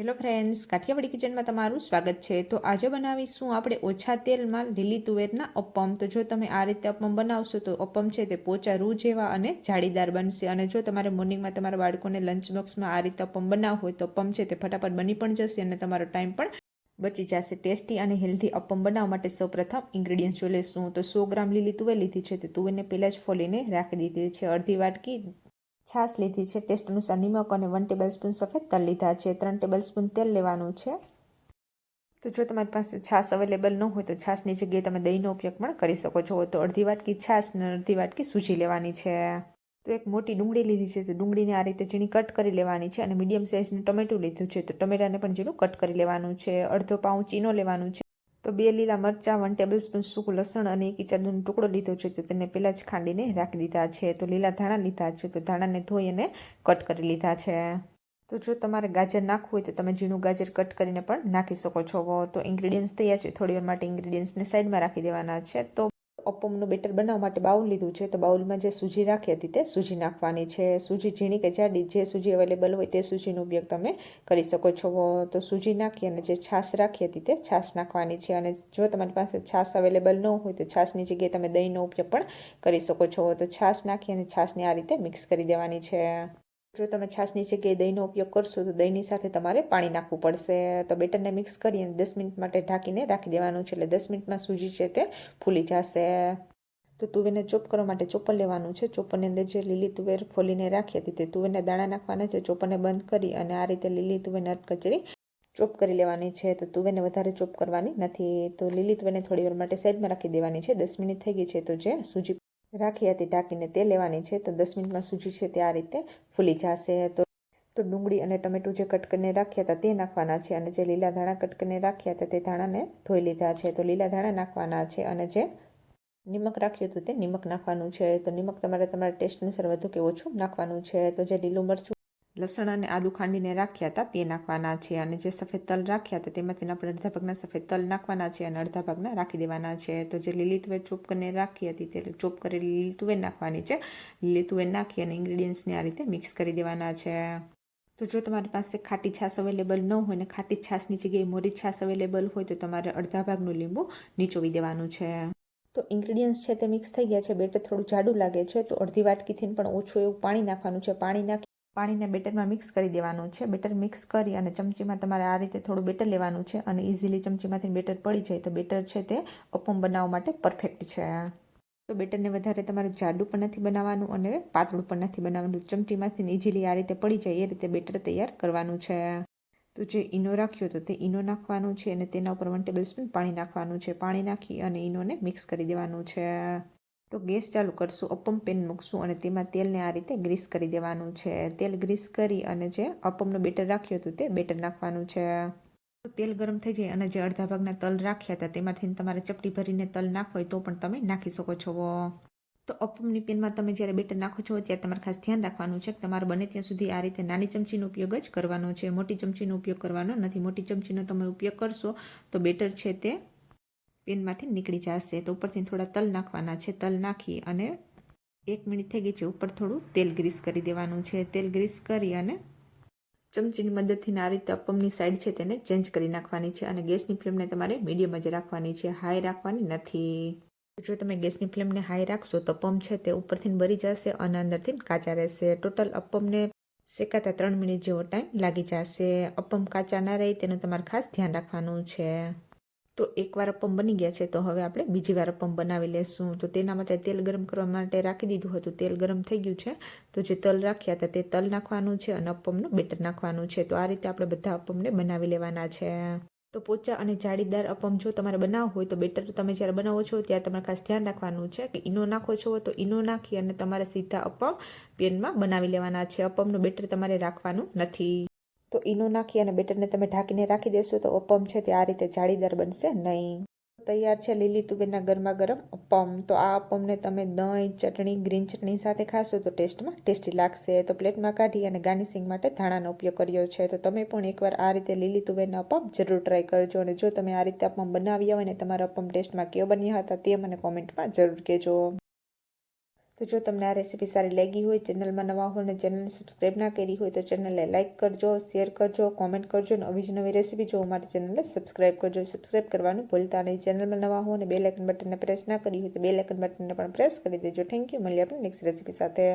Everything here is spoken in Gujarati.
હેલો ફ્રેન્ડ્સ કાઠિયાવાડી કિચનમાં તમારું સ્વાગત છે. તો આજે બનાવીશું આપણે ઓછા તેલમાં લીલી તુવેરના અપમ. તો જો તમે આ રીતે અપમ બનાવશો તો અપમ છે તે પોચા રૂ જેવા અને જાળીદાર બનશે. અને જો તમારે મોર્નિંગમાં તમારા બાળકોને લંચ બોક્સમાં આ રીતે અપમ બનાવવું હોય તો અપમ છે તે ફટાફટ બની પણ જશે અને તમારો ટાઈમ પણ બચી જશે. ટેસ્ટી અને હેલ્ધી અપમ બનાવવા માટે સૌપ્રથમ ઇન્ગ્રેડિયન્ટ્સ જોઈ લઈશું તો સો ગ્રામ લીલી તુવેર લીધી છે. તે તુવેરને પહેલાં જ ફોલીને રાખી દીધી છે. અડધી વાટકી છાશ લીધી છે. ટેસ્ટ અનુસાર નિમક અને વન ટેબલ સ્પૂન સફેદ તલ લીધા છે. ત્રણ ટેબલ સ્પૂન તેલ લેવાનું છે. તો જો તમારી પાસે છાશ અવેલેબલ ન હોય તો છાશની જગ્યાએ તમે દહીંનો ઉપયોગ પણ કરી શકો છો. તો અડધી વાટકી છાશ ને અડધી વાટકી સૂજી લેવાની છે. તો એક મોટી ડુંગળી લીધી છે. તો ડુંગળીને આ રીતે ઝીણી કટ કરી લેવાની છે અને મીડિયમ સાઇઝનું ટમેટું લીધું છે. તો ટમેટાને પણ ઝીણું કટ કરી લેવાનું છે. અડધો પાઉં ચીનો લેવાનું છે. તો બે લીલા મરચાં વન ટેબલ સ્પૂન સૂકું લસણ અને એક ઇંચાનો ટુકડો લીધો છે. તો તેને પહેલાં જ ખાંડીને રાખી દીધા છે. તો લીલા ધાણા લીધા છે. તો ધાણાને ધોઈ અને કટ કરી લીધા છે. તો જો તમારે ગાજર નાખવું હોય તો તમે ઝીણું ગાજર કટ કરીને પણ નાખી શકો છો. તો ઇન્ગ્રીડિયન્ટ્સ તૈયાર છે. થોડી વાર માટે ઇન્ગ્રીડિયન્ટ્સને સાઈડમાં રાખી દેવાના છે. તો અપમનું બેટર બનાવવા માટે બાઉલ લીધું છે, તો બાઉલમાં જે સૂજી રાખી હતી તે સૂજી નાખવાની છે. સૂજી ઝીણી કે જાડી, જે સૂજી અવેલેબલ હોય તે સૂજીનો ઉપયોગ તમે કરી શકો છો. તો સૂજી નાખી અને જે છાશ રાખી હતી તે છાશ નાખવાની છે. અને જો તમારી પાસે છાશ અવેલેબલ ન હોય તો છાશની જગ્યાએ તમે દહીંનો ઉપયોગ પણ કરી શકો છો. તો છાશ નાખી અને છાશને આ રીતે મિક્સ કરી દેવાની છે. જો તમે છાશની જગ્યાએ દહીંનો ઉપયોગ કરશો તો દહીંની સાથે તમારે પાણી નાખવું પડશે. તો બેટરને મિક્સ કરી અને દસ મિનિટ માટે ઢાંકીને રાખી દેવાનું છે. એટલે દસ મિનિટમાં સૂજી છે તે ફૂલી જશે. તો તુવેરને ચોપ કરવા માટે ચોપર લેવાનું છે. ચોપરની અંદર જે લીલી તુવેર ફોલીને રાખી હતી તે તુવેરના દાણા નાખવાના છે. ચોપરને બંધ કરી અને આ રીતે લીલી તુવેરને કચરી ચોપ કરી લેવાની છે. તો તુવેરને વધારે ચોપ કરવાની નથી. તો લીલી તુવેરને થોડી વાર માટે સાઈડમાં રાખી દેવાની છે. દસ મિનિટ થઈ ગઈ છે. તો જે સૂજી રાખી હતી ટાંકીને તે લેવાની છે. તો દસ મિનિટમાં સૂજી છે તે આ રીતે ફૂલી જશે. તો તો ડુંગળી અને ટમેટું જે કટ કરીને રાખ્યા હતા તે નાખવાના છે અને જે લીલા ધાણા કટ કરીને રાખ્યા હતા તે ધાણાને ધોઈ લીધા છે. તો લીલા ધાણા નાખવાના છે અને જે નિમક રાખ્યું હતું તે નિમક નાખવાનું છે. તો નિમક તમારે તમારા ટેસ્ટ અનુસાર વધુ કે ઓછું નાખવાનું છે. તો જે લીલું મરચું લસણ અને આદુ ખાંડીને રાખ્યા હતા, તે નાખવાના છે. અને જે સફેદ તલ રાખ્યા હતા, તેમાંથી આપણે અડધા ભાગના સફેદ તલ નાખવાના છે અને અડધા ભાગના રાખી દેવાના છે. તો જે લીલી તુવેર ચોપ કરીને રાખી હતી, તે ચોપ કરેલી લીલી તુવેર નાખવાની છે. લીલી તુવેર નાખી અને ઇન્ગ્રીડિયન્ટ્સને આ રીતે મિક્સ કરી દેવાના છે. તો જો તમારી પાસે ખાટી છાશ અવેલેબલ ન હોય ને ખાટી છાશની જગ્યાએ મોરી છાશ અવેલેબલ હોય, તો તમારે અડધા ભાગનું લીંબુ નીચોવી દેવાનું છે. તો ઇન્ગ્રીડિયન્ટ્સ છે તે મિક્સ થઈ ગયા છે. બેટર થોડું જાડું લાગે છે, તો અડધી વાટકીથી પણ ઓછું એવું પાણી નાખવાનું છે. પાણી નાખી પાણીને બેટરમાં મિક્સ કરી દેવાનું છે. બેટર મિક્સ કરી અને ચમચીમાં તમારે આ રીતે થોડું બેટર લેવાનું છે અને ઇઝીલી ચમચીમાંથી બેટર પડી જાય તો બેટર છે તે અપમ બનાવવા માટે પરફેક્ટ છે. તો બેટરને વધારે તમારે જાડું પણ નથી બનાવવાનું અને પાતળું પણ નથી બનાવવાનું. ચમચીમાંથી ઇઝીલી આ રીતે પડી જાય એ રીતે બેટર તૈયાર કરવાનું છે. તો જે ઈનો રાખ્યો તો તે ઈનો નાખવાનું છે અને તેના ઉપર વન ટેબલ સ્પૂન પાણી નાખવાનું છે. પાણી નાખી અને ઈનોને મિક્સ કરી દેવાનું છે. તો ગેસ ચાલુ કરશું, અપમ પેન મૂકશું અને તેમાં તેલને આ રીતે ગ્રીસ કરી દેવાનું છે. તેલ ગ્રીસ કરી અને જે અપમનું બેટર રાખ્યું હતું તે બેટર નાખવાનું છે. તેલ ગરમ થઈ જાય અને જે અડધા ભાગના તલ રાખ્યા હતા તેમાંથી તમારે ચપટી ભરીને તલ નાખવો હોય તો પણ તમે નાખી શકો છો. તો અપમની પેનમાં તમે જ્યારે બેટર નાખો છો ત્યારે તમારે ખાસ ધ્યાન રાખવાનું છે કે તમારે બને ત્યાં સુધી આ રીતે નાની ચમચીનો ઉપયોગ જ કરવાનો છે. મોટી ચમચીનો ઉપયોગ કરવાનો નથી. મોટી ચમચીનો તમે ઉપયોગ કરશો તો બેટર છે તે પેનમાંથી નીકળી જશે. તો ઉપરથી થોડા તલ નાખવાના છે. તલ નાખી અને એક મિનિટ થઈ ગઈ છે. ઉપર થોડું તેલ ગ્રીસ કરી દેવાનું છે. તેલ ગ્રીસ કરી અને ચમચીની મદદથી આ રીતે અપમની સાઈડ છે તેને ચેન્જ કરી નાખવાની છે અને ગેસની ફ્લેમને તમારે મીડિયમ જ રાખવાની છે. હાઈ રાખવાની નથી. જો તમે ગેસની ફ્લેમને હાઈ રાખશો તો અપમ છે તે ઉપરથી બરી જશે અને અંદરથી કાચા રહેશે. ટોટલ અપમને શેકાતા ત્રણ મિનિટ જેવો ટાઈમ લાગી જશે. અપમ કાચા ના રહે તેનું તમારે ખાસ ધ્યાન રાખવાનું છે. તો એકવાર અપમ બની ગયા છે, તો હવે આપણે બીજી વાર અપમ બનાવી લેશું. તો તેના માટે તેલ ગરમ કરવા માટે રાખી દીધું હતું. તેલ ગરમ થઈ ગયું છે. તો જે તલ રાખ્યા હતા તે તલ નાખવાનું છે અને અપમનું બેટર નાખવાનું છે. તો આ રીતે આપણે બધા અપમને બનાવી લેવાના છે. તો પોચા અને જાળીદાર અપમ જો તમારે બનાવવું હોય તો બેટર તમે જ્યારે બનાવો છો ત્યારે તમારે ખાસ ધ્યાન રાખવાનું છે કે ઈનો નાખો છો તો ઈનો નાખી અને તમારે સીધા અપમ પેનમાં બનાવી લેવાના છે. અપમનું બેટર તમારે રાખવાનું નથી. તો ઈનો નાખી અને બેટરને તમે ઢાંકીને રાખી દેશો તો અપમ છે તે આ રીતે જાળીદાર બનશે નહીં. તૈયાર છે લીલી તુવેરના ગરમા ગરમ અપમ. તો આ અપમને તમે દહીં, ચટણી, ગ્રીન ચટણી સાથે ખાશો તો ટેસ્ટમાં ટેસ્ટી લાગશે. તો પ્લેટમાં કાઢી અને ગાર્નિશિંગ માટે ધાણાનો ઉપયોગ કર્યો છે. તો તમે પણ એકવાર આ રીતે લીલી તુવેરના અપમ જરૂર ટ્રાય કરજો અને જો તમે આ રીતે અપમ બનાવ્યા હોય ને તમારા અપમ ટેસ્ટમાં કેવો બન્યા હતા તે મને કોમેન્ટમાં જરૂર કહેજો. તો જો તમને આ રેસીપી સારી લાગી હોય, ચેનલમાં નવા હોય અને ચેનલને સબસ્ક્રાઈબ ના કરી હોય, તો ચેનલને લાઇક કરજો શેર કરજો કોમેન્ટ કરજો નવી જ નવી રેસીપી જોવા માટે ચેનલને સબસ્ક્રાઈબ કરજો. સબસ્ક્રાઈબ કરવાનું ભૂલતા નહીં. ચેનલમાં નવા હો અને બે લાઇકન બટનને પ્રેસ ના કરી હોય, તો બે લાઇકન બટનને પણ પ્રેસ કરી દેજો. થેન્ક યુ મળીએ આપણે નેક્સ્ટ રેસીપી સાથે.